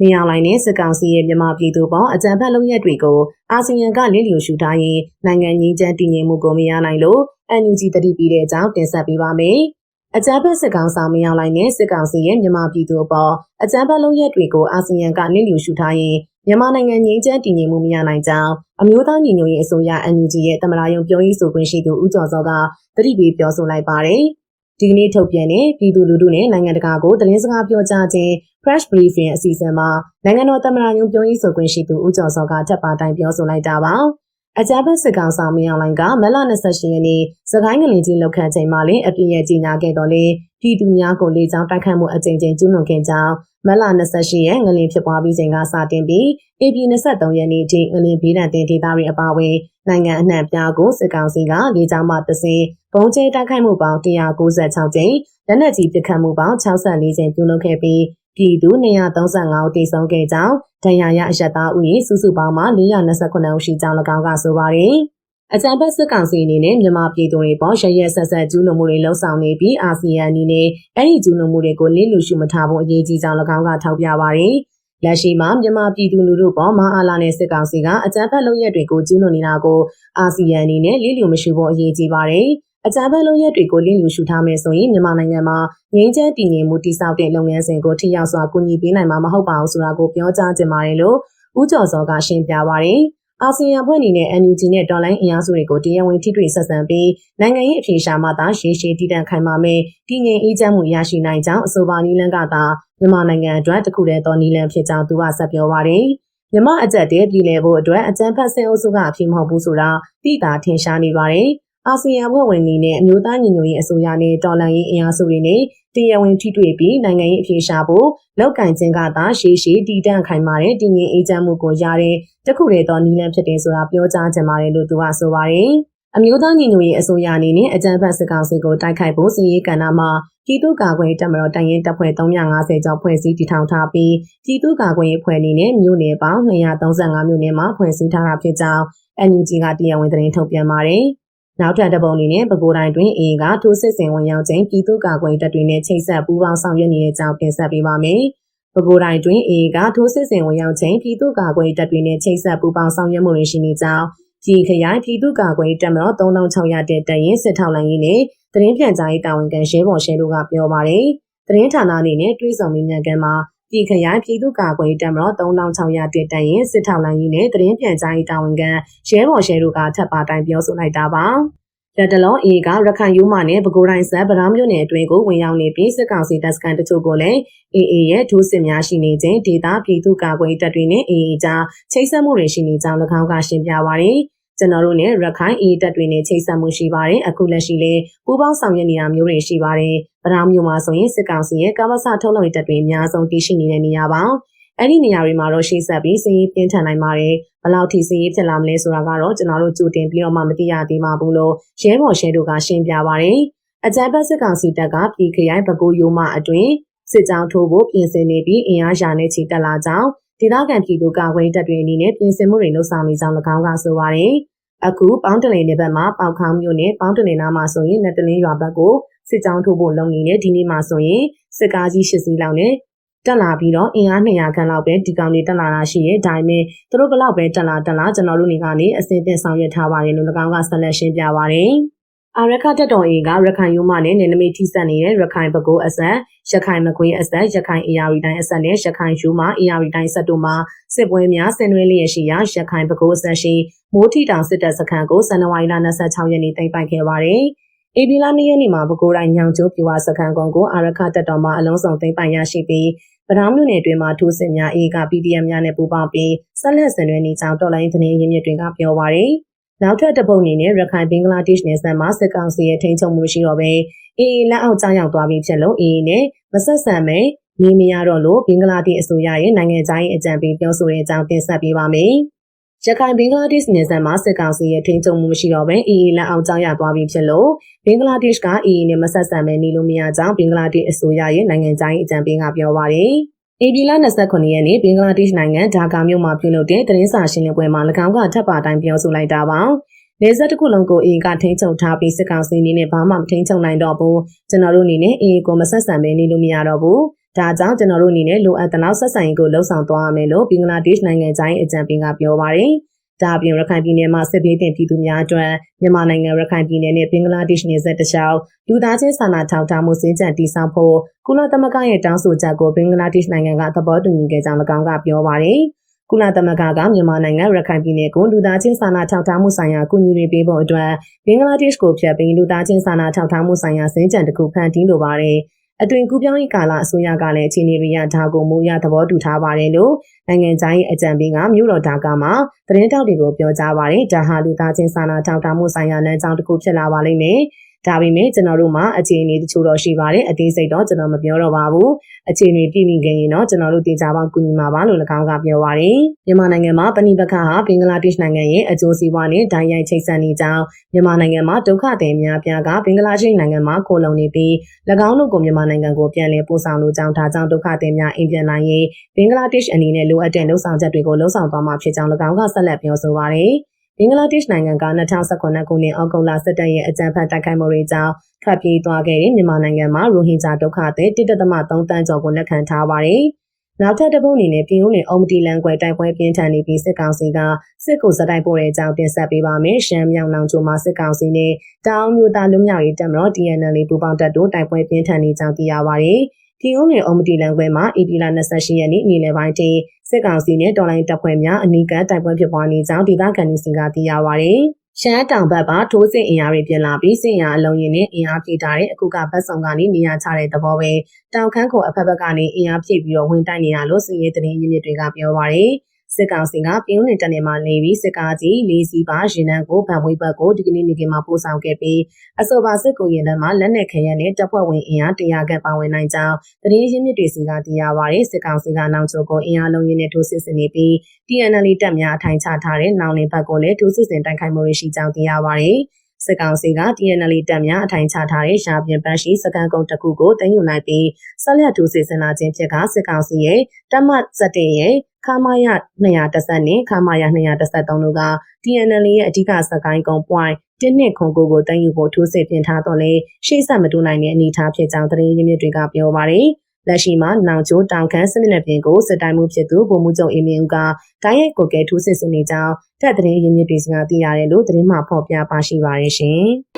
မင်းအောင်လှိုင်နဲ့စစ်ကောင်စီရဲ့မြန်မာပြည်သူပေါ်အကြမ်းဖက်လုပ်ရက်တွေကိုအာဆီယံကလင်းလျူရှုထားရင်နိုင်ငံငင်းချမ်းတည်ငြိမ်မှုကိုမရနိုင်လို့ NUG တတိပြီးတဲ့အကြောင်းတင်ဆက်ပေးပါမယ်။အကြမ်းဖက်စစ်ကောင်ဆောင်မင်းအောင်လှိုင်နဲ့စစ်ကောင်စီရဲ့မြန်မာပြည်သူပေါ်အကြမ်းဖက်လုပ်ရက်တွေကိုအာဆီယံကလင်းလျူရှုထားရင်မြန်မာနိုင်ငံငြိမ်းချမ်းတည်ငြိမ်မှုမရနိုင်ကြောင်းအမျိုးသားညီညွတ်ရေးအစိုးရ NUG ရဲ့တမလာယုံပြောရေးဆိုခွင့်ရှိသူဦးကျော်စောကတတိပေးပြောဆိုလိုက်ပါတယ်။ ဒီကနေ့ထုတ်ပြန်တဲ့ပြည်သူလူထုနဲ့နိုင်ငံတကာကိုသတင်းစကားပြောကြားခြင်း Fresh Briefing အစီအစဉ်မှာနိုင်ငံတော်သမ္မတရုံးပြောရေးဆိုခွင့်ရှိသူဦးကျော်စောကထပ်ပါတိုင်းပြောဆိုလိုက်တာပါ။ အကြမ်းဖက်စစ်ကောင်ဆောင်မင်းအောင်လှိုင်ကမလ28ရက်နေ့စကိုင်းကလင်ကြီးလောက်ခတ်ချိန်မှာလည်းအပြည့်ရဲ့ကြီးညာခဲ့တော်လေပြည်သူများကိုလေကြောင်းတိုက်ခတ်မှုအကြိမ်ကြိမ်ကျူးလွန်ခဲ့ကြောင်းမလ28ရက်ငလင်ဖြစ်ပွားပြီးချိန်ကစတင်ပြီး AP 23ရက်နေ့ထိငလင်ဘေးဒဏ်တင်ဒေသတွေအပါအဝင်နိုင်ငံအနှံ့ပြားကိုစစ်ကောင်စီကလေကြောင်းမှတစင်ဘုံကျဲတိုက်ခိုက်မှုပေါင်း196ကြိမ်လက်နက်ကြီးပစ်ခတ်မှုပေါင်း64ကြိမ်ပြုလုပ်ခဲ့ပြီး ပြည်သူ235ဦးတိစုံခဲ့ကြောင်းဒဏ်ရာရအရတာဦးရေစုစုပေါင်းမှ429ဦးရှိကြောင်း၎င်းကဆိုပါတယ်။အကြံဖက်စစ်ကောင်စီအနေနဲ့မြန်မာပြည်သူတွေပေါ်ရရက်ဆက်ဆက်ကျူးလွန်မှုတွေလှုံ့ဆော်နေပြီးအာဆီယံအနေနဲ့အဲ့ဒီကျူးလွန်မှုတွေကိုလစ်လူရှုမထားဖို့အရေးကြီးကြောင်း၎င်းကထောက်ပြပါတယ်။လက်ရှိမှာမြန်မာပြည်သူလူထုပေါ်မဟာလာနဲ့စစ်ကောင်စီကအကြမ်းဖက်လုပ်ရက်တွေကိုကျူးလွန်နေတာကိုအာဆီယံအနေနဲ့လစ်လူမရှိဖို့အရေးကြီးပါတယ်။ အကြမ်းဖက်လုပ်ရက်တွေကိုလင်းလူရှုထားမယ်ဆိုရင်မြန်မာနိုင်ငံမှာငြိမ်းချမ်းတည်ငြိမ်မှုတည်ဆောက်တဲ့လုပ်ငန်းစဉ်ကိုထိရောက်စွာကူညီပေးနိုင်မှာမဟုတ်ပါဘူးဆိုတာကိုပြောကြားချင်ပါတယ်လို့ဦးကျော်စောကရှင်းပြပါရယ်အာဆီယံဖွဲ့အနေနဲ့ NUG နဲ့ဒေါ်လိုင်းအင်အားစုတွေကိုတရားဝင်ထိတွေ့ဆက်ဆံပြီးနိုင်ငံရေးအဖြေရှာမှသာရှေးရှေးတည်တံ့ခိုင်မာမဲ့တည်ငြိမ်အေးချမ်းမှုရရှိနိုင်ကြောင်းအဆိုပါနည်းလမ်းကသာမြန်မာနိုင်ငံအတွက်တခုတည်းသောနည်းလမ်းဖြစ်ကြောင်းသူကဆက်ပြောပါရယ်မြမအကြက်တဲ့ပြည်လည်ဖို့အတွက်အကြံဖတ်ဆင်အုပ်စုကအဖြစ်မဟုတ်ဘူးဆိုတာသိတာထင်ရှားနေပါတယ်။ အာဆီယံဖွဲ့ဝင်တွေနဲ့အမျိုးသားညီညွတ်ရေးအစိုးရနဲ့တော်လှန်ရေးအင်အားစုတွေနဲ့တရားဝင်ထိတွေ့ပြီးနိုင်ငံရေးအပြေရှားဖို့လောက်ကင်ခြင်းကသာရှေးရှေးတည်တံ့ခိုင်မာတဲ့တည်ငြိမ်အေးချမ်းမှုကိုရတဲ့တခုတည်းသောနည်းလမ်းဖြစ်တယ်ဆိုတာပြောကြားချင်ပါတယ်လို့သူကဆိုပါတယ်။အမျိုးသားညီညွတ်ရေးအစိုးရအနေနဲ့အကြံဖတ်စစ်ကောင်စီကိုတိုက်ခိုက်ဖို့စည်ရေးကဏ္ဍမှာပြည်သူ့ကာကွယ်တပ်မတော်တိုင်ရင်တပ်ဖွဲ့350ကျော်ဖွဲ့စည်းတည်ထောင်ထားပြီးပြည်သူ့ကာကွယ်ရေးဖွဲ့အနေနဲ့မြို့နယ်ပေါင်း235မြို့နယ်မှာဖွဲ့စည်းထားတာဖြစ်ကြောင်း NUG ကတရားဝင်သတင်းထုတ်ပြန်ပါတယ်။ နောက်ထပ်တပုံအနေနဲ့ပဲခူးတိုင်းတွင်အင်ကထိုးစစ်ဆင်ဝင်ရောက်ခြင်းပြည်သူ့ကာကွယ်တပ်တွေနဲ့ချိတ်ဆက်ပူးပေါင်းဆောင်ရွက်နေတဲ့အကြောင်းတင်ဆက်ပေးပါမယ်။ပဲခူးတိုင်းတွင်အင်ကထိုးစစ်ဆင်ဝင်ရောက်ခြင်းပြည်သူ့ကာကွယ်တပ်တွေနဲ့ချိတ်ဆက်ပူးပေါင်းဆောင်ရွက်မှုတွေရှိနေကြောင်းပြည်ခရိုင်ပြည်သူ့ကာကွယ်တပ်မတော်3600တဲ့တရင်စစ်ထောက်လိုင်းရေးနဲ့သတင်းပြန်ကြားရေးတာဝန်ခံရဲဘော်ရှဲတို့ကပြောပါတယ်။သတင်းဌာနအနေနဲ့တွေးဆောင်မြင်မြန်ကန်မှာ ပြည်ခရိုင်ပြည်သူ့ကာကွယ်တပ်မတော်3600တက်တန်ရင်စစ်ထောက်လိုင်းကြီးနဲ့သတင်းပြန်ကြားရေးတာဝန်ခံရဲဘော်ရှဲတို့ကထပ်ပါတိုင်းပြောဆိုလိုက်တာပါလက်တလုံးအေကရခိုင်ယူမာနဲ့ပဲခူးတိုင်းဆက်ဗရာမြို့နယ်အတွင်းကိုဝင်ရောက်နေပြီးစစ်ကောင်စီတပ်စခန်းတချို့ကိုလည်းအေအေရဲ့ဒုစစ်များရှိနေခြင်းဒေသပြည်သူ့ကာကွယ်တပ်တွေနဲ့အေအေကြားချိတ်ဆက်မှုတွေရှိနေကြောင်း၎င်းကရှင်းပြပါရယ် ကျွန်တော်တို့နဲ့ရခိုင်အေးတက်တွေနဲ့ချိတ်ဆက်မှုရှိပါတယ်အခုလက်ရှိလည်းပူးပေါင်းဆောင်ရွက်နေတာမျိုးတွေရှိပါတယ်ဗရာမျိုးမှာဆိုရင်စစ်ကောင်စီရဲ့ကာမဆထုတ်လုပ်တက်တွေအများဆုံးတည်ရှိနေတဲ့နေရာပါအဲ့ဒီနေရာတွေမှာတော့ရှေ့ဆက်ပြီးစည်ရေးပြင်းထန်နိုင်ပါတယ်ဘလောက်ထိစည်ရေးဖြစ်လာမလဲဆိုတာကတော့ကျွန်တော်တို့ကြိုတင်ပြီးတော့မှမသိရသေးပါဘူးလို့ရဲဘော်ရှဲတို့ကရှင်းပြပါတယ်အကြံပတ်စစ်ကောင်စီတပ်ကပြည်ခရိုင်ဘကိုးယိုမအတွင်စစ်ကြောင်းထိုးဖို့ပြင်ဆင်နေပြီးအင်အားရာနဲ့ချီတက်လာကြောင်း ဒေသခံပြည်သူကာကွယ်တပ်တွေအနေနဲ့ပြင်ဆင်မှုတွေလှုပ်ဆောင်နေကြောင်း၎င်းကဆိုပါတယ်အခုပေါင်းတလင်နယ်ဘက်မှာပေါက်ခေါင်းမြို့နယ်ပေါင်းတလင်နားမှာဆိုရင်နယ်တလင်းရွာဘက်ကိုစစ်ကြောင်းထိုးဖို့လုပ်နေတဲ့ဒီနေ့မှာဆိုရင်စစ်ကားကြီး၈စီးလောက်နဲ့တက်လာပြီးတော့အင်အား200ခန့်လောက်ပဲဒီကောင်တွေတက်လာတာရှိရဲ့ဒါပေမဲ့သူတို့ဘလောက်ပဲတက်လာတက်လာကျွန်တော်တို့နေကနေအစင်းတင်ဆောင်ရွက်ထားပါတယ်လို့၎င်းကဆက်လက်ရှင်းပြပါတယ် အာရခတက်တော်အေကရခိုင်ရိုးမနဲ့နေနမိတ်ထိဆက်နေတဲ့ရခိုင်ဘကိုးအဆက်ရခိုင်မကွေးအဆက်ရခိုင်အေယာရီတိုင်းအဆက်နဲ့ရခိုင်ရိုးမအေယာရီတိုင်းဆက်တို့မှာစစ်ပွဲများဆင်နွှဲလျက်ရှိရာရခိုင်ဘကိုးအဆက်ရှိမိုးထီတောင်စစ်တပ်စခန်းကိုဇန်နဝါရီလ26ရက်နေ့သိမ်းပိုက်ခဲ့ပါတယ်။ဧပြီလ2ရက်နေ့မှာပဲခူးတိုင်းညောင်ကျိုးပြူဝစခန်းကုန်းကိုအာရခတက်တော်မှာအလုံးစုံသိမ်းပိုက်ရရှိပြီးပထောင်မြို့နယ်တွင်မှထိုးစစ်များအေက PDM များနဲ့ပူးပေါင်းပြီးဆက်လက်ဆင်နွှဲနေကြောင်းတော်လိုင်းသတင်းရင်းမြစ်တွေကပြောပါရယ် နောက်ထပ်တပုတ်အနေနဲ့ရခိုင်ဘင်္ဂလားဒေ့ရှ်နယ်စပ်မှာစစ်ကောင်စီရဲ့ထိန်းချုပ်မှုရှိတော့ပဲအေအေလက်အောက်ကြားရောက်သွားပြီးဖြစ်လို့အေအေနဲ့မဆက်ဆံမဲနေမရတော့လို့ဘင်္ဂလားဒေ့ရှ်အစိုးရရဲ့နိုင်ငံခြားရေးအကြံပေးပြောဆိုတဲ့အကြောင်းတင်ဆက်ပေးပါမယ်။ရခိုင်ဘင်္ဂလားဒေ့ရှ်နယ်စပ်မှာစစ်ကောင်စီရဲ့ထိန်းချုပ်မှုမရှိတော့ဘဲအေအေလက်အောက်ကြောင်းရသွားပြီးဖြစ်လို့ဘင်္ဂလားဒေ့ရှ်ကအေအေနဲ့မဆက်ဆံမဲနေလို့မရကြောင်းဘင်္ဂလားဒေ့ရှ်အစိုးရရဲ့နိုင်ငံခြားရေးအကြံပေးကပြောပါတယ်။ ဧပြီလ29ရက်နေ့ဘင်္ဂလားဒေ့ရှ်နိုင်ငံဒါကာမြို့မှာပြုလုပ်တဲ့သတင်းစာရှင်းလင်းပွဲမှာ၎င်းကထပ်ပါတိုင်းပြောဆိုလိုက်တာပါ။နေဆက်တစ်ခုလုံးကိုအေကထိန်းချုပ်ထားပြီးစစ်ကောင်စီအနေနဲ့ဘာမှမထိန်းချုပ်နိုင်တော့ဘူးကျွန်တော်တို့အနေနဲ့အေကိုမဆက်ဆံဘဲနေလို့မရတော့ဘူးဒါကြောင့်ကျွန်တော်တို့အနေနဲ့လိုအပ်တဲ့လောက်ဆက်ဆံရေးကိုလှုံ့ဆော်သွားရမယ်လို့ဘင်္ဂလားဒေ့ရှ်နိုင်ငံသားအကြံပေးကပြောပါတယ်။ ဒါအပြင်ရခိုင်ပြည်နယ်မှာစစ်ဘေးတင်ပြည်သူများအတွက်မြန်မာနိုင်ငံရခိုင်ပြည်နယ်နဲ့ဘင်္ဂလားဒေ့ရှ်နယ်စပ်တခြားလူသားချင်းစာနာထောက်ထားမှုစင်ကြံတည်ဆောက်ဖို့ကုလသမဂ္ဂရဲ့တောင်းဆိုချက်ကိုဘင်္ဂလားဒေ့ရှ်နိုင်ငံကသဘောတူညီခဲ့ကြောင်း၎င်းကပြောပါတယ်။ကုလသမဂ္ဂကမြန်မာနိုင်ငံရခိုင်ပြည်နယ်ကိုလူသားချင်းစာနာထောက်ထားမှုဆိုင်ရာအကူအညီတွေပေးဖို့အတွက်ဘင်္ဂလားဒေ့ရှ်ကိုဖျက်ပြီးလူသားချင်းစာနာထောက်ထားမှုဆိုင်ရာစင်ကြံတစ်ခုဖန်တီးလိုပါတယ်။ အတွင်ကူးပြောင်းရေးကာလအစိုးရကလည်းအခြေအနေတွေရဒါကိုမူရသဘောတူထားပါတယ်လို့နိုင်ငံခြားရေးအကြံပေးကမြို့တော်ဒါကာမှာသတင်းတောက်တွေကိုပြောကြားပါတယ်ဒါဟာလူသားချင်းစာနာထောက်ထားမှုဆိုင်ရာလမ်းကြောင်းတစ်ခုဖြစ်လာပါလိမ့်မယ် ဒါပေမဲ့ကျွန်တော်တို့မှာအခြေအနေတချို့တော့ရှိပါတယ်အသေးစိတ်တော့ကျွန်တော်မပြောတော့ပါဘူးအခြေအနေပြည်မိခင်ရင်တော့ကျွန်တော်တို့တင်ကြပါကူညီမှာပါလို့၎င်းကပြောပါတယ်မြန်မာနိုင်ငံမှာပဏိပခါဟာဘင်္ဂလားဒေ့ရှ်နိုင်ငံရဲ့အကျိုးစီးပွားနဲ့ဓာတ်ရိုက်ချိတ်ဆက်နေကြောင်းမြန်မာနိုင်ငံမှာဒုက္ခသည်များပြားကဘင်္ဂလားဒေ့ရှ်နိုင်ငံမှာခိုလုံနေပြီး၎င်းတို့ကိုမြန်မာနိုင်ငံကိုပြန်လည်ပို့ဆောင်လိုကြောင်းဒါကြောင့်ဒုက္ခသည်များအိမ်ပြန်နိုင်ရေးဘင်္ဂလားဒေ့ရှ်အနေနဲ့လိုအပ်တဲ့လှုပ်ဆောင်ချက်တွေကိုလှုပ်ဆောင်သွားမှာဖြစ်ကြောင်း၎င်းကဆက်လက်ပြောဆိုပါတယ် ဘင်္ဂလားဒေ့ရှ်နိုင်ငံက2019ခုနှစ်အောက်တိုဘာ17ရက်အကြမ်းဖက်တိုက်ခိုက်မှုတွေကြောင့်ထွက်ပြေးသွားခဲ့တဲ့မြန်မာနိုင်ငံမှာရိုဟင်ဂျာဒုက္ခသည်1.3တန်းကျော်ကိုလက်ခံထားပါတယ်။နောက်ထပ်တစ်ပုတ်အနေနဲ့ပြည်ဦးနယ်အော်မတီလန်ကွယ်တိုက်ပွဲပြင်းထန်နေပြီးစစ်ကောင်စီကစစ်ကိုစတိုက်ပို့တဲ့အကြောင်းတင်ဆက်ပေးပါမယ်။ရှမ်းမြောင်နောင်ချိုမှာစစ်ကောင်စီနဲ့တောင်မျိုးသားလူမျိုးရေးတပ်မတော် DNL ပူးပေါင်းတပ်တို့တိုက်ပွဲပြင်းထန်နေကြောင်းသိရပါတယ်။ ပြည်ဦးနယ်အော်မတီလန်ကွယ်မှာဧပြီလ28ရက်နေ့နေ့လယ်ပိုင်းထိစစ်ကောင်စီနဲ့တော်လိုင်းတပ်ဖွဲ့များအနီးကပ်တိုက်ပွဲဖြစ်ပွားနေကြောင်းဒေသခံတွေစီကသိရပါတယ်။ရှမ်းတောင်ဘက်မှာထိုးစစ်အင်အားတွေပြင်လာပြီးစစ်ရာအလုံးရင်နဲ့အင်အားပြည့်ထားတဲ့အခုကဘက်ဆောင်ကနေနေရာချတဲ့သဘောပဲတောင်ခမ်းကိုအဖက်ဘက်ကနေအင်အားပြည့်ပြီးတော့ဝင်တိုက်နေရလို့စစ်ရေးတရင်ရင်းမြစ်တွေကပြောပါရယ် စစ်ကောင်စီကပြည်ဦးနယ်တနေမှာနေပြီးစစ်ကားကြီးလေးစီးပါရင်နှံကိုဗန်ဝေးဘက်ကိုဒီကနေ့နေ့ကမှာပို့ဆောင်ခဲ့ပြီးအဆိုပါစစ်ကိုရင်နှံမှာလက်နက်ခဲယမ်းနဲ့တပ်ဖွဲ့ဝင်အင်အား100ခန့်ပါဝင်နိုင်ကြောင်းတရင်ရင်းမြစ်တွေစီကသိရပါရယ်စစ်ကောင်စီကနောင်ချိုကိုအင်အားလုံးရင်းနဲ့ထိုးစစ်ဆင်နေပြီး TNL တပ်များအထိုင်ချထားတဲ့နောင်လင်ဘက်ကိုလည်းထိုးစစ်ဆင်တိုက်ခိုက်မှုတွေရှိကြောင်းသိရပါရယ်စစ်ကောင်စီက TNL တပ်များအထိုင်ချထားတဲ့ရှားပြင်ပန်းရှိစကန်ကုန်းတစ်ခုကိုတင်ယူလိုက်ပြီးဆက်လက်ထိုးစစ်ဆင်လာခြင်းဖြစ်ကစစ်ကောင်စီရဲ့တပ်မ7ရဲ့ ခမာယ210နဲ့ခမာယ213တို့က TNL ရဲ့အဓိကစကိုင်းကုန်း point တင်းနှစ်ခွန်ကိုကိုတန်းယူဖို့ထိုးစစ်ပြင်ထားတော့လေရှေ့ဆက်မတိုးနိုင်တဲ့အနေအထားဖြစ်ကြောင်းသတင်းရင်းမြစ်တွေကပြောပါတယ်။လက်ရှိမှာနောင်ချိုတောင်ခမ်းစနစ်နယ်ပြင်ကိုစစ်တိုင်းမှုဖြစ်သူဗိုလ်မှူးချုပ်အင်းမြင့်ဦးကတိုင်းရိုက်ကိုကဲထိုးစစ်ဆင်နေကြောင်းတပ်သတင်းရင်းမြစ်တွေကသိရတယ်လို့သတင်းမှဖော်ပြပါရှိပါရရှင်။